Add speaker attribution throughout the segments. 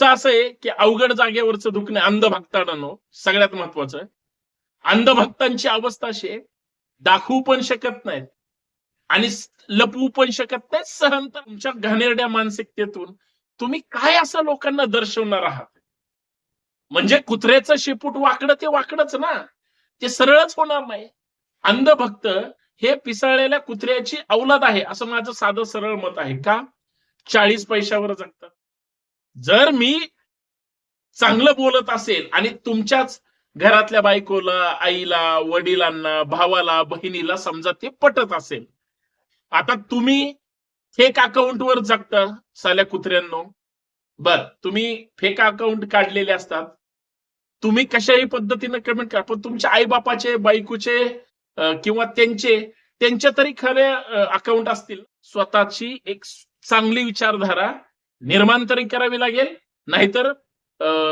Speaker 1: तुमचं असं आहे की अवघड जागेवरचं दुखणे नो सगळ्यात महत्वाचं अंधभक्तांची अवस्था अशी आहे दाखवू पण शकत नाहीत आणि लपवू पण शकत नाहीत. सहन तुमच्या घाणेरड्या मानसिकतेतून तुम्ही काय असं लोकांना दर्शवणार आहात? म्हणजे कुत्र्याचं शेपूट वाकडं ते वाकडच ना. ते सरळच होणार नाही. अंधभक्त हे पिसाळलेल्या कुत्र्याची अवलाद आहे असं माझं साधं सरळ मत आहे. का? चाळीस पैशावर जगतात. जर मी चांगलं बोलत असेल आणि तुमच्याच घरातल्या बायकोला आईला वडिलांना भावाला बहिणीला समजा ते पटत असेल आता तुम्ही फेक अकाउंटवर जगता साल्या कुत्र्यांनो. बर तुम्ही फेक अकाउंट काढलेले असतात. तुम्ही कशाही पद्धतीने कमेंट करा पण तुमच्या आईबापाचे बायकोचे किंवा त्यांचे त्यांच्या तरी खरे अकाउंट असतील. स्वतःची एक चांगली विचारधारा निर्माण तरी करावी लागेल नाहीतर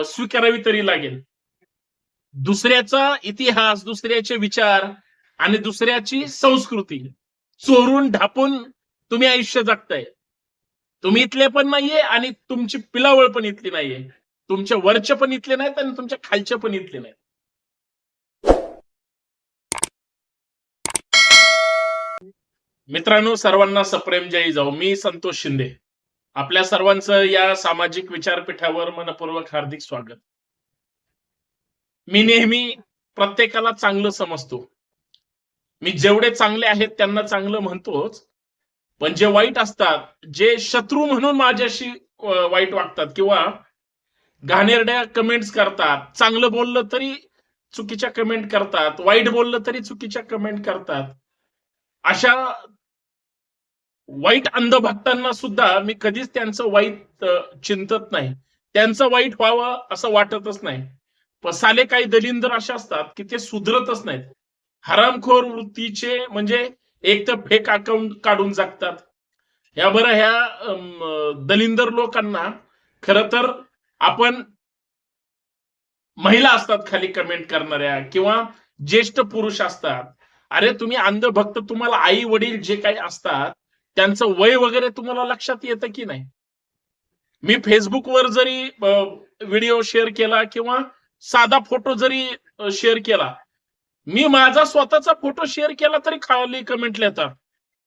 Speaker 1: स्वीकारावी तरी लागेल. दुसऱ्याचा इतिहास दुसऱ्याचे विचार आणि दुसऱ्याची संस्कृती चोरून ढापून तुम्ही आयुष्य जगताय. तुम्ही इथले पण नाहीये आणि तुमची पिलावळ पण इथली नाहीये. तुमच्या वरचे पण इथले नाहीत आणि तुमच्या खालचे पण इथले नाहीत. मित्रांनो सर्वांना सप्रेम जय जाऊ. मी संतोष शिंदे. आपल्या सर्वांचं या सामाजिक विचारपीठावर मनपूर्वक हार्दिक स्वागत. मी नेहमी प्रत्येकाला चांगलं समजतो. मी जेवढे चांगले आहेत त्यांना चांगलं म्हणतोच. पण जे वाईट असतात जे शत्रू म्हणून माझ्याशी वाईट वागतात किंवा घाणेरड्या कमेंट्स करतात चांगलं बोललं तरी चुकीच्या कमेंट करतात वाईट बोललं तरी चुकीच्या कमेंट करतात अशा वाईट अंधभक्तांना सुद्धा मी कधीच त्यांचं वाईट चिंतत नाही. त्यांचं वाईट व्हावं असं वाटतच नाही. पसाले साले काही दलिंदर असे असतात की ते सुधरतच नाहीत. हरामखोर वृत्तीचे म्हणजे एक तर फेक अकाउंट काढून जगतात. या बरं ह्या दलिंदर लोकांना खर तर आपण महिला असतात खाली कमेंट करणाऱ्या किंवा ज्येष्ठ पुरुष असतात. अरे तुम्ही अंधभक्त तुम्हाला आई वडील जे काही असतात त्यांचं वय वगैरे तुम्हाला लक्षात येतं की नाही? मी फेसबुकवर जरी व्हिडिओ शेअर केला किंवा साधा फोटो जरी शेअर केला मी माझा स्वतःचा फोटो शेअर केला तरी खाली कमेंट येतात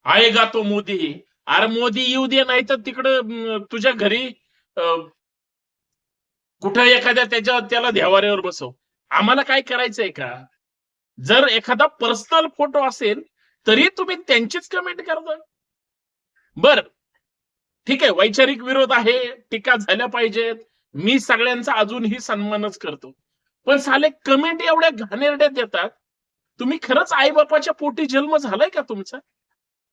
Speaker 1: आहे का तो मोदी अरे मोदी येऊ दे नाही तर तिकडं तुझ्या घरी अं, कुठं एखाद्या त्याच्या त्याला देवाऱ्यावर बसव. आम्हाला काय करायचंय का? जर एखादा पर्सनल फोटो असेल तरी तुम्ही त्यांचीच कमेंट करता बर. ठीक आहे वैचारिक विरोध आहे टीका झाल्या पाहिजेत. मी सगळ्यांचा अजूनही सन्मानच करतो. पण साले कमेंट एवढ्या घाणेरड्या देतात. तुम्ही खरंच आईबापाच्या पोटी जन्म झालाय का तुमचा?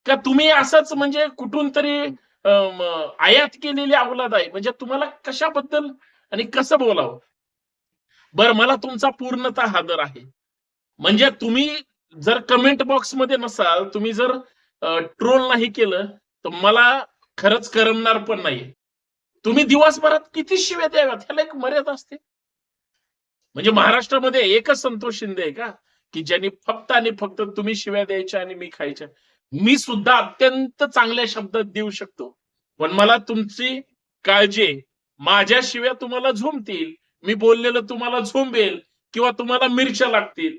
Speaker 1: का तुम्ही असंच म्हणजे कुठून तरी आयात केलेली अवलाद आहे? म्हणजे तुम्हाला कशाबद्दल आणि कसं बोलावं? बर मला तुमचा पूर्णतः आदर आहे. म्हणजे तुम्ही जर कमेंट बॉक्समध्ये नसाल तुम्ही जर ट्रोल नाही केलं तर मला खरंच करमणार पण नाही तुम्ही दिवसभरात किती शिव्या द्याव्यात ह्याला एक मर्यादा असते. म्हणजे महाराष्ट्रामध्ये एकच संतोष शिंदे आहे का? की ज्यांनी फक्त आणि फक्त तुम्ही शिव्या द्यायच्या आणि मी खायच्या. मी सुद्धा अत्यंत चांगल्या शब्दात देऊ शकतो. पण मला तुमची काळजी माझ्या शिव्या तुम्हाला झोंबतील मी बोललेलं तुम्हाला झोंबेल किंवा तुम्हाला मिरच्या लागतील.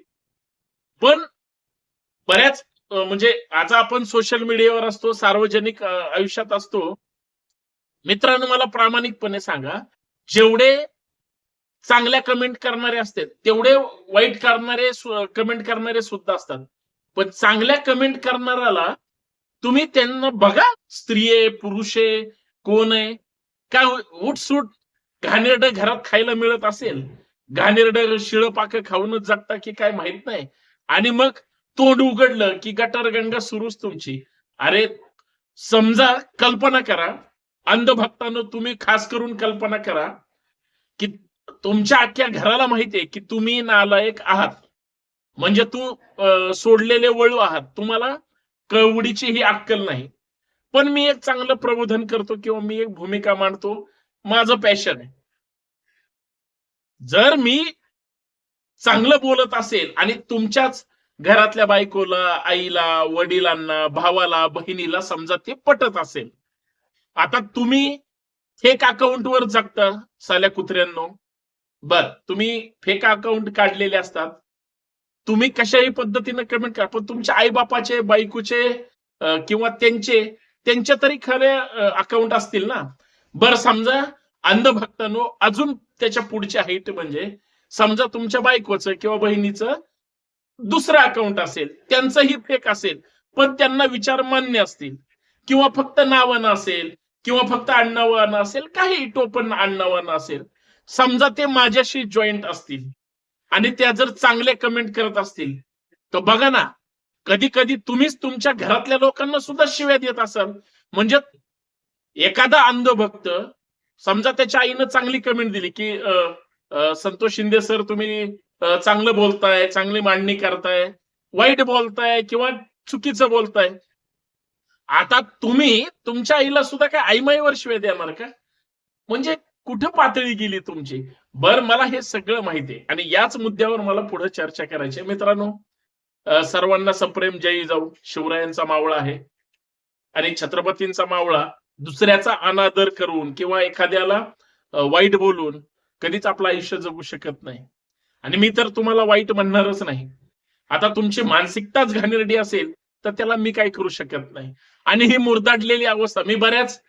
Speaker 1: पण बऱ्याच म्हणजे आज आपण सोशल मीडियावर असतो सार्वजनिक आयुष्यात असतो. मित्रांनो मला प्रामाणिकपणे सांगा जेवढे चांगल्या कमेंट करणारे असतात तेवढे वाईट करणारे कमेंट करणारे सुद्धा असतात. पण चांगल्या कमेंट करणाऱ्याला तुम्ही त्यांना बघा स्त्री आहे पुरुष आहे कोण आहे. काय हो-, उठसूट घाणेरड घरात खायला मिळत असेल घाणेरड शिळपाक खाऊनच जगता की काय माहीत नाही. आणि मग तोंड उघडलं की गटार गंगा सुरूच तुमची. अरे समजा कल्पना करा अंधभक्तांनो तुम्ही खास करून कल्पना करा की तुमच्या अख्ख्या घराला माहितीये की तुम्ही नालायक आहात. म्हणजे तू सोडलेले वळू आहात. तुम्हाला कवडीची ही अक्कल नाही. पण मी एक चांगलं प्रबोधन करतो किंवा मी एक भूमिका मांडतो. माझं पॅशन आहे. जर मी चांगलं बोलत असेल आणि तुमच्याच घरातल्या बायकोला आईला वडिलांना भावाला बहिणीला समजा ते पटत असेल. आता तुम्ही फेक अकाउंटवर जगता साल्या कुत्र्यांनो. बर तुम्ही फेक अकाउंट काढलेले असतात. तुम्ही कशाही पद्धतीने कमेंट करा पण तुमच्या आईबापाचे बायकोचे किंवा त्यांचे त्यांच्या तरी खरे अकाउंट असतील ना. बर समजा अंधभक्तांनो अजून त्याच्या पुढची हाईट म्हणजे समजा तुमच्या बायकोचं किंवा बहिणीचं दुसरं अकाउंट असेल त्यांचंही फेक असेल पण त्यांना विचार मान्य असतील किंवा फक्त नावानं असेल किंवा फक्त आडनावानं असेल काही टोपण आडनावानं असेल समजा ते माझ्याशी जॉईंट असतील आणि त्या जर चांगले कमेंट करत असतील तर बघा ना कधी कधी तुम्हीच तुमच्या घरातल्या लोकांना सुद्धा शिव्या देत असाल. म्हणजे एखादा अंधभक्त समजा त्याच्या आईनं चांगली कमेंट दिली की संतोष शिंदे सर तुम्ही चांगलं बोलताय चांगली मांडणी करताय वाईट बोलताय किंवा चुकीचं बोलताय. आता तुम्ही तुमच्या आईला सुद्धा काय आईमाईवर शिवाय देणार का? म्हणजे कुठं पातळी गेली तुमची? बर मला हे सगळं माहिती आहे. आणि याच मुद्द्यावर मला पुढे चर्चा करायची मित्रांनो सर्वांना सप्रेम जयी जाऊ. शिवरायांचा मावळा आहे. आणि छत्रपतींचा मावळा दुसऱ्याचा अनादर करून किंवा एखाद्याला वाईट बोलून कधीच आपलं आयुष्य जगू शकत नाही. आणि मी तर तुम्हाला वाईट म्हणणारच नाही. आता तुमची मानसिकताच घाणेरडी असेल तर त्याला मी काय करू शकत नाही. आणि ही मुरदाडलेली अवस्था मी बऱ्याच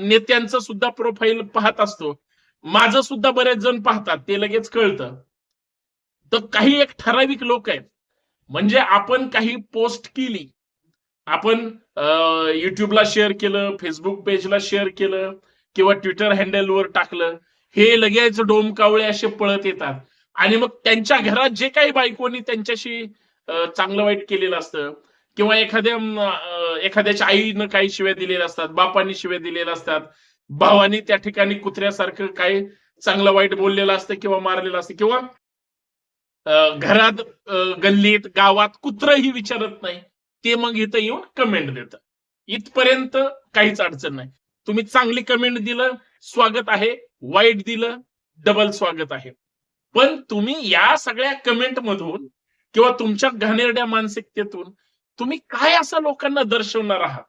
Speaker 1: नेत्यांचं सुद्धा प्रोफाईल पाहत असतो. माझं सुद्धा बरेच जण पाहतात ते लगेच कळतं. तर काही एक ठराविक लोक आहेत. म्हणजे आपण काही पोस्ट केली. आपण युट्यूबला शेअर केलं फेसबुक पेजला शेअर केलं किंवा ट्विटर हँडलवर टाकलं हे लगेच डोमकावळे असे पळत येतात. आणि मग त्यांच्या घरात जे काही बायकोनी त्यांच्याशी चांगलं वाईट केलेलं असतं किंवा एखाद्या एखाद्याच्या आईनं काही शिव्या दिलेल्या असतात बापानी शिव्या दिलेल्या असतात भावानी त्या ठिकाणी कुत्र्यासारखं काही चांगलं वाईट बोललेलं असतं किंवा मारलेलं असतं किंवा अं, घरात गल्लीत गावात कुत्रही विचारत नाही ते मग इथं येऊन कमेंट देतं. इथपर्यंत काहीच अडचण नाही. तुम्ही चांगली कमेंट दिलं स्वागत आहे. वाईट दिलं डबल स्वागत आहे. पण तुम्ही या सगळ्या कमेंट मधून किंवा तुमच्या घाणेरड्या मानसिकतेतून तुम्ही काय असं लोकांना दर्शवणार आहात?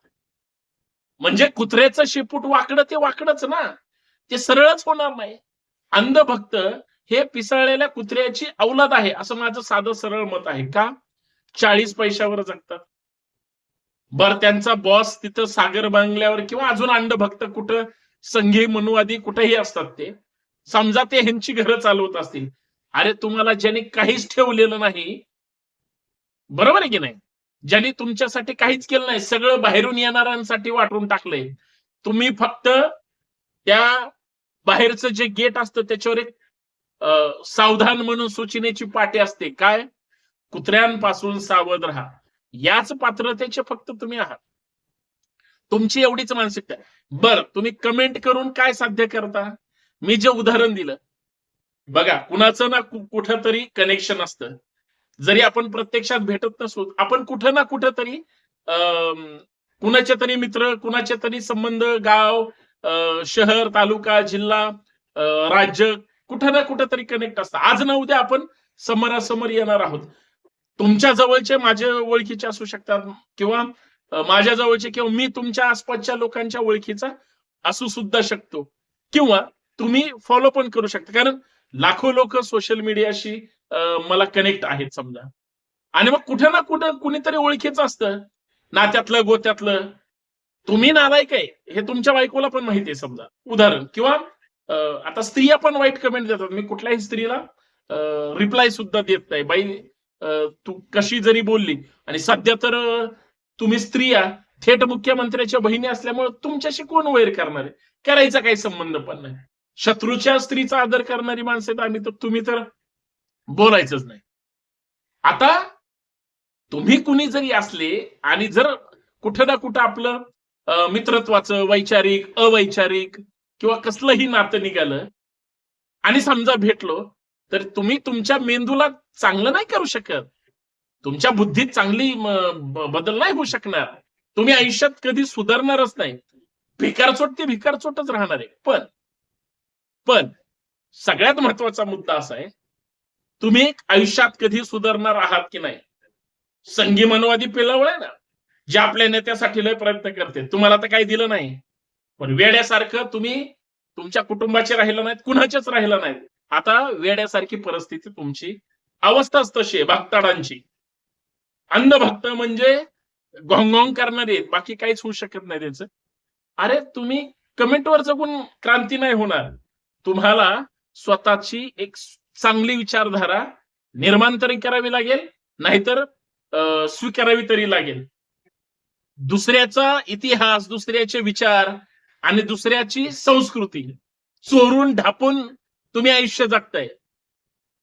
Speaker 1: म्हणजे कुत्र्याचं शेपूट वाकडं ते वाकडच ना. ते सरळच होणार नाही. अंधभक्त हे पिसाळलेल्या कुत्र्याची अवलाद आहे. असं माझं साधं सरळ मत आहे का? चाळीस पैशावर जगतात. बर त्यांचा बॉस तिथं सागर बांगल्यावर किंवा अजून अंडभक्त कुठं संघी मनुवादी कुठेही असतात ते. समजा ते ह्यांची घरं चालवत असतील. अरे तुम्हाला ज्यांनी काहीच ठेवलेलं नाही बरोबर आहे की नाही? ज्यांनी तुमच्यासाठी काहीच केलं नाही सगळं बाहेरून येणाऱ्यांसाठी वाटून टाकलंय. तुम्ही फक्त त्या बाहेरचं जे गेट असतं त्याच्यावर एक सावधान म्हणून सूचनेची पाटी असते. काय? कुत्र्यांपासून सावध राहा. याच पात्रतेचे फक्त तुम्ही आहात. तुमची एवढीच मानसिकता बर बरं तुम्ही कमेंट करून काय साध्य करता? मी जे उदाहरण दिलं बघा कुणाचं ना कुठं तरी कनेक्शन असतं. जरी आपण प्रत्यक्षात भेटत नसू आपण कुठं ना कुठं तरी अं, कुणाचे तरी मित्र कुणाचे तरी संबंध गाव शहर तालुका जिल्हा राज्य कुठं ना कुठं तरी कनेक्ट असतं. आज ना उद्या आपण समोरासमोर येणार आहोत. तुमच्या जवळचे माझ्या ओळखीचे असू शकतात किंवा माझ्या जवळचे किंवा मी तुमच्या आसपासच्या लोकांच्या ओळखीचा असू सुद्धा शकतो. किंवा तुम्ही फॉलो पण करू शकता. कारण लाखो लोक सोशल मीडियाशी मला कनेक्ट आहेत समजा. आणि मग कुठं ना कुठं कुणीतरी ओळखीचं असतं. नात्यातलं गोत्यातलं. तुम्ही नालायक आहे. हे तुमच्या बायकोला पण माहिती आहे समजा. उदाहरण किंवा आता स्त्रिया पण वाईट कमेंट देतात. मी कुठल्याही स्त्रीला रिप्लाय सुद्धा देत नाही. बाई तू कशी जरी बोलली आणि सध्या तर तुम्ही स्त्रिया थेट मुख्यमंत्र्याच्या बहिणी असल्यामुळे तुमच्याशी कोण वैर करणार आहे? करायचा काही संबंध पण नाही. शत्रूच्या स्त्रीचा आदर करणारी माणसं आहेत आम्ही तर तुम्ही तर बोलायचंच नाही. आता तुम्ही कुणी जरी असले आणि जर कुठं ना कुठं आपलं मित्रत्वाचं वैचारिक अवैचारिक किंवा कसलंही नातं निघालं आणि समजा भेटलो तर तुम्ही तुमच्या मेंदूला चांगलं नाही करू शकत. तुमच्या बुद्धीत चांगली बदल नाही होऊ शकणार. तुम्ही आयुष्यात कधी सुधारणारच नाही. भिकारचोट ते भिकारचोटच राहणार आहे. पण पण सगळ्यात महत्त्वाचा मुद्दा असा आहे तुम्ही आयुष्यात कधी सुधारणार आहात की नाही? संघी मनवादी पिलावळ आहे ना जे आपल्या नेत्यासाठी लय प्रयत्न करते. तुम्हाला तर काही दिलं नाही. पण वेड्यासारखं तुम्ही तुमच्या कुटुंबाचे राहिलं नाहीत कुणाचेच राहिलं नाहीत. आता वेड्यासारखी परिस्थिती तुमची अवस्थाच तशी आहे भक्ताडांची. अंधभक्त म्हणजे घोंगोंग करणारे आहेत बाकी काहीच होऊ शकत नाही त्याचं. अरे तुम्ही कमेंटवर जगून क्रांती नाही होणार. तुम्हाला स्वतःची एक चांगली विचारधारा निर्माण तरी करावी लागेल नाहीतर स्वीकारावी तरी लागेल. दुसऱ्याचा इतिहास दुसऱ्याचे विचार आणि दुसऱ्याची संस्कृती चोरून ढापून तुम्ही आयुष्य जगताय.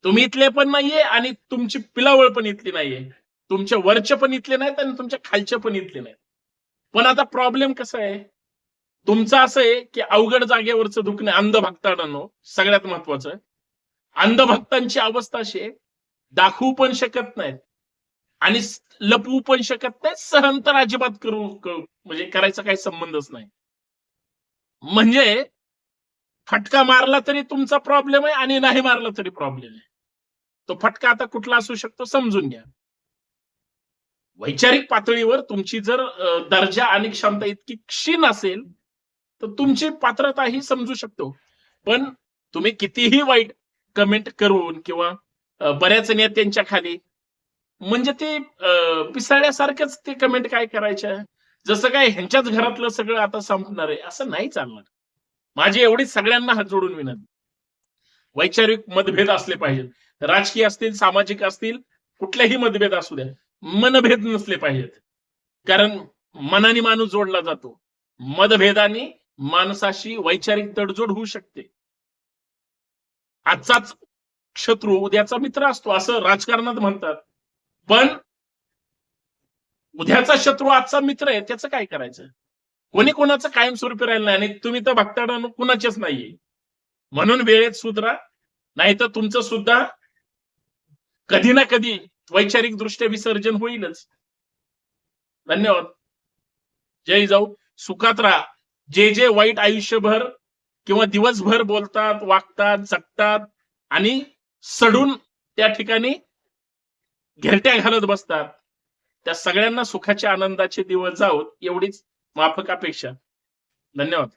Speaker 1: तुम्ही इथले पण नाहीये आणि तुमची पिलावळ पण इथली नाहीये. तुमचे वरचे पण इथले नाहीत आणि तुमच्या खालचे पण इथले नाहीत. पण आता प्रॉब्लेम कसा आहे? तुमचं असं आहे की अवघड जागेवरचं दुखणे अंधभक्तांनो सगळ्यात महत्वाचं अंधभक्तांची अवस्था अशी आहे दाखवू पण शकत नाहीत आणि लपवू पण शकत नाही सहन तर अजिबात करू म्हणजे करायचा काही संबंधच नाही. म्हणजे फटका मारला तरी तुमचा प्रॉब्लेम आहे आणि नाही मारला तरी प्रॉब्लेम आहे. तो फटका आता कुठला असू शकतो समजून घ्या. वैचारिक पातळीवर तुमची जर दर्जा आणि क्षमता इतकी क्षीण असेल तर तुमची पात्रता ही समजू शकतो. पण तुम्ही कितीही वाईट कमेंट करून किंवा बऱ्याच नेत्यांच्या खाली म्हणजे ते पिसाळ्यासारखंच ते कमेंट काय करायच्या जसं काय ह्यांच्याच घरातलं सगळं आता संपणार आहे असं नाही चालणार. माझी एवढी सगळ्यांना हात जोडून विनंती. वैचारिक मतभेद असले पाहिजेत. राजकीय असतील सामाजिक असतील कुठल्याही मतभेद असू द्या. मनभेद नसले पाहिजेत. कारण मनाने माणूस जोडला जातो. मतभेदाने माणसाशी वैचारिक तडजोड होऊ शकते. आजचाच शत्रू उद्याचा मित्र असतो असं राजकारणात म्हणतात. पण उद्याचा शत्रू आजचा मित्र आहे त्याचं काय करायचं? कोणी कोणाचं कायमस्वरूपी राहिलं नाही आणि तुम्ही तर भक्ताडा कुणाचेच नाहीये. म्हणून वेळेत सुधरा नाही तर तुमचं सुद्धा कधी ना कधी वैचारिक दृष्ट्या विसर्जन होईलच. धन्यवाद. जय जाऊ. सुखात राहा. जे जे वाईट आयुष्यभर किंवा दिवसभर बोलतात वागतात जगतात आणि सडून त्या ठिकाणी घेरट्या घालत बसतात त्या सगळ्यांना सुखाच्या आनंदाचे दिवस जावत एवढीच माफक अपेक्षा धन्यवाद.